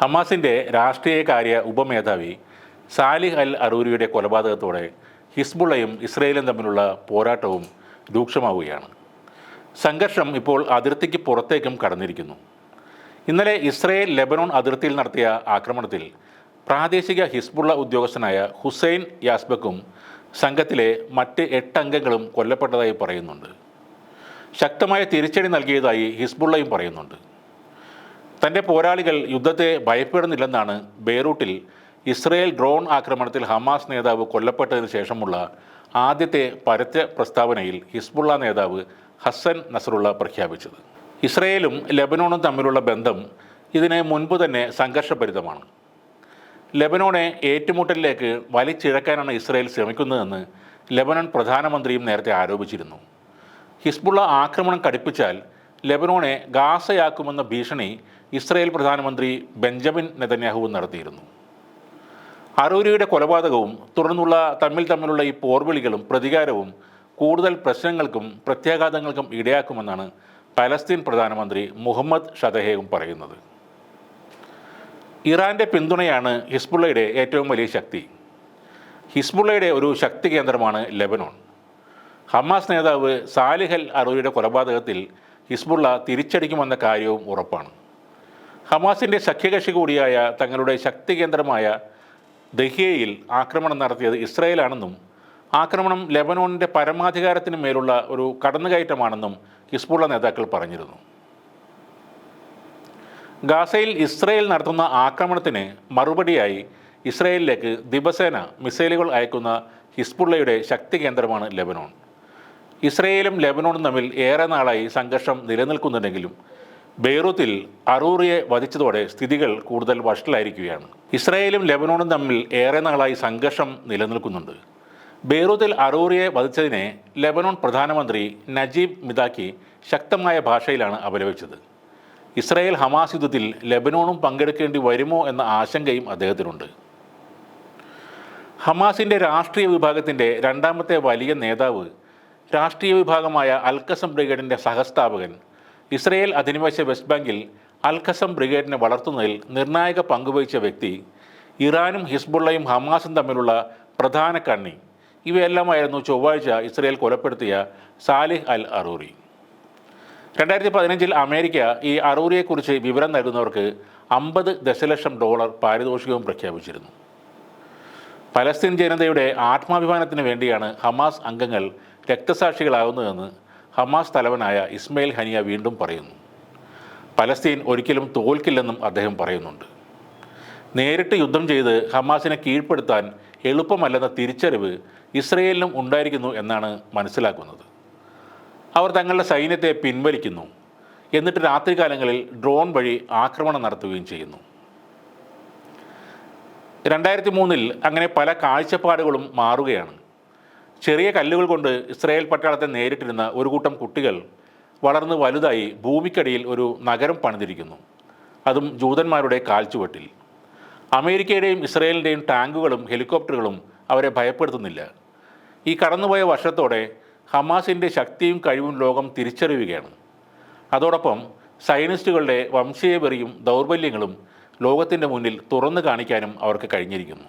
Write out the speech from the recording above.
ഹമാസിന്റെ രാഷ്ട്രീയകാര്യ ഉപമേധാവി സാലിഹ് അൽ അറൂരിയുടെ കൊലപാതകത്തോടെ ഹിസ്ബുള്ളയും ഇസ്രയേലും തമ്മിലുള്ള പോരാട്ടവും രൂക്ഷമാവുകയാണ്. സംഘർഷം ഇപ്പോൾ അതിർത്തിക്ക് പുറത്തേക്കും കടന്നിരിക്കുന്നു. ഇന്നലെ ഇസ്രയേൽ ലെബനോൺ അതിർത്തിയിൽ നടത്തിയ ആക്രമണത്തിൽ പ്രാദേശിക ഹിസ്ബുള്ള ഉദ്യോഗസ്ഥനായ ഹുസൈൻ യാസ്ബക്കും സംഘത്തിലെ മറ്റ് എട്ട് അംഗങ്ങളും കൊല്ലപ്പെട്ടതായി പറയുന്നുണ്ട്. ശക്തമായ തിരിച്ചടി നൽകിയതായി ഹിസ്ബുള്ളയും പറയുന്നുണ്ട്. തന്റെ പോരാളികൾ യുദ്ധത്തെ ഭയപ്പെടുന്നില്ലെന്നാണ് ബെയ്റൂട്ടിൽ ഇസ്രയേൽ ഡ്രോൺ ആക്രമണത്തിൽ ഹമാസ് നേതാവ് കൊല്ലപ്പെട്ടതിന് ശേഷമുള്ള ആദ്യത്തെ പരസ്യ പ്രസ്താവനയിൽ ഹിസ്ബുള്ള നേതാവ് ഹസൻ നസറുള്ള പ്രഖ്യാപിച്ചത്. ഇസ്രയേലും ലെബനോണും തമ്മിലുള്ള ബന്ധം ഇതിന് മുൻപ് തന്നെ സംഘർഷഭരിതമാണ്. ലെബനോണെ ഏറ്റുമുട്ടലിലേക്ക് വലിച്ചിഴക്കാനാണ് ഇസ്രയേൽ ശ്രമിക്കുന്നതെന്ന് ലെബനൻ പ്രധാനമന്ത്രിയും നേരത്തെ ആരോപിച്ചിരുന്നു. ഹിസ്ബുള്ള ആക്രമണം കടുപ്പിച്ചാൽ ലെബനോണെ ഗാസയാക്കുമെന്ന ഭീഷണി ഇസ്രയേൽ പ്രധാനമന്ത്രി ബെഞ്ചമിൻ നെതന്യാഹുവും നടത്തിയിരുന്നു. അറൂരിയുടെ കൊലപാതകവും തുടർന്നുള്ള തമ്മിൽ തമ്മിലുള്ള ഈ പോർവിളികളും പ്രതികാരവും കൂടുതൽ പ്രശ്നങ്ങൾക്കും പ്രത്യാഘാതങ്ങൾക്കും ഇടയാക്കുമെന്നാണ് പലസ്തീൻ പ്രധാനമന്ത്രി മുഹമ്മദ് ഷതഹേവും പറയുന്നത്. ഇറാന്റെ പിന്തുണയാണ് ഹിസ്ബുള്ളയുടെ ഏറ്റവും വലിയ ശക്തി. ഹിസ്ബുള്ളയുടെ ഒരു ശക്തി കേന്ദ്രമാണ് ലെബനോൺ. ഹമാസ് നേതാവ് സാലിഹൽ അറൂരിയുടെ കൊലപാതകത്തിൽ ഹിസ്ബുള്ള തിരിച്ചടിക്കുമെന്ന കാര്യവും ഉറപ്പാണ്. ഹമാസിന്റെ സഖ്യകക്ഷി കൂടിയായ തങ്ങളുടെ ശക്തി കേന്ദ്രമായ ദഹിയയിൽ ആക്രമണം നടത്തിയത് ഇസ്രയേലാണെന്നും ആക്രമണം ലെബനോണിന്റെ പരമാധികാരത്തിന് മേലുള്ള ഒരു കടന്നുകയറ്റമാണെന്നും ഹിസ്ബുള്ള നേതാക്കൾ പറഞ്ഞിരുന്നു. ഗാസയിൽ ഇസ്രയേൽ നടത്തുന്ന ആക്രമണത്തിന് മറുപടിയായി ഇസ്രയേലിലേക്ക് ദിവസേന മിസൈലുകൾ അയക്കുന്ന ഹിസ്ബുള്ളയുടെ ശക്തി കേന്ദ്രമാണ് ലെബനോൺ. ഇസ്രയേലും ലെബനോണും തമ്മിൽ ഏറെ നാളായി സംഘർഷം നിലനിൽക്കുന്നുണ്ടെങ്കിലും ബെയ്റൂത്തിൽ അറൂറിയെ വധിച്ചതോടെ സ്ഥിതികൾ കൂടുതൽ വഷളായിരിക്കുകയാണ്. ഇസ്രായേലും ലെബനോണും തമ്മിൽ ഏറെ നാളായി സംഘർഷം നിലനിൽക്കുന്നുണ്ട്. ബെയ്റൂത്തിൽ അറൂറിയെ വധിച്ചതിനെ ലെബനോൺ പ്രധാനമന്ത്രി നജീബ് മിതാക്കി ശക്തമായ ഭാഷയിലാണ് അപലപിച്ചത്. ഇസ്രായേൽ ഹമാസ് യുദ്ധത്തിൽ ലെബനോണും പങ്കെടുക്കേണ്ടി വരുമോ എന്ന ആശങ്കയും അദ്ദേഹത്തിനുണ്ട്. ഹമാസിന്റെ രാഷ്ട്രീയ വിഭാഗത്തിന്റെ രണ്ടാമത്തെ വലിയ നേതാവ് രാഷ്ട്രീയ വിഭാഗമായ അൽക്കസം ബ്രിഗേഡിന്റെ സഹസ്ഥാപകൻ ഇസ്രയേൽ അധിനിവേശ വെസ്റ്റ് ബാങ്കിൽ അൽഖസം ബ്രിഗേഡിനെ വളർത്തുന്നതിൽ നിർണായക പങ്കുവഹിച്ച വ്യക്തി ഇറാനും ഹിസ്ബുള്ളയും ഹമാസും തമ്മിലുള്ള പ്രധാന കണ്ണി. ഇവയെല്ലാമായിരുന്നു ചൊവ്വാഴ്ച ഇസ്രയേൽ കൊലപ്പെടുത്തിയ സാലിഹ് അൽ അറൂറി. രണ്ടായിരത്തി പതിനഞ്ചിൽ അമേരിക്ക ഈ അറൂറിയെക്കുറിച്ച് വിവരം നൽകുന്നവർക്ക് അമ്പത് ദശലക്ഷം ഡോളർ പാരിതോഷികവും പ്രഖ്യാപിച്ചിരുന്നു. പലസ്തീൻ ജനതയുടെ ആത്മാഭിമാനത്തിന് വേണ്ടിയാണ് ഹമാസ് അംഗങ്ങൾ രക്തസാക്ഷികളാകുന്നതെന്ന് ഹമാസ് തലവനായ ഇസ്മയിൽ ഹനിയ വീണ്ടും പറയുന്നു. പലസ്തീൻ ഒരിക്കലും തോൽക്കില്ലെന്നും അദ്ദേഹം പറയുന്നുണ്ട്. നേരിട്ട് യുദ്ധം ചെയ്ത് ഹമാസിനെ കീഴ്പ്പെടുത്താൻ എളുപ്പമല്ലെന്ന തിരിച്ചറിവ് ഇസ്രയേലിനും ഉണ്ടായിരിക്കുന്നു എന്നാണ് മനസ്സിലാക്കുന്നത്. അവർ തങ്ങളുടെ സൈന്യത്തെ പിൻവലിക്കുന്നു. എന്നിട്ട് രാത്രികാലങ്ങളിൽ ഡ്രോൺ വഴി ആക്രമണം നടത്തുകയും ചെയ്യുന്നു. രണ്ടായിരത്തി മൂന്നിൽ അങ്ങനെ പല കാഴ്ചപ്പാടുകളും മാറുകയാണ്. ചെറിയ കല്ലുകൾ കൊണ്ട് ഇസ്രായേൽ പട്ടാളത്തെ നേരിട്ടിരുന്ന ഒരു കൂട്ടം കുട്ടികൾ വളർന്ന് വലുതായി ഭൂമിക്കടിയിൽ ഒരു നഗരം പണിതിരിക്കുന്നു. അതും ജൂതന്മാരുടെ കാൽച്ചുവട്ടിൽ. അമേരിക്കയുടെയും ഇസ്രായേലിന്റെയും ടാങ്കുകളും ഹെലികോപ്റ്ററുകളും അവരെ ഭയപ്പെടുത്തുന്നില്ല. ഈ കടന്നുപോയ വർഷത്തോടെ ഹമാസിന്റെ ശക്തിയും കഴിവും ലോകം തിരിച്ചറിയുകയാണ്. അതോടൊപ്പം സയനിസ്റ്റുകളുടെ വംശീയ വെറിയും ദൗർബല്യങ്ങളും ലോകത്തിന്റെ മുന്നിൽ തുറന്നു കാണിക്കാനും അവർക്ക് കഴിഞ്ഞിരിക്കുന്നു.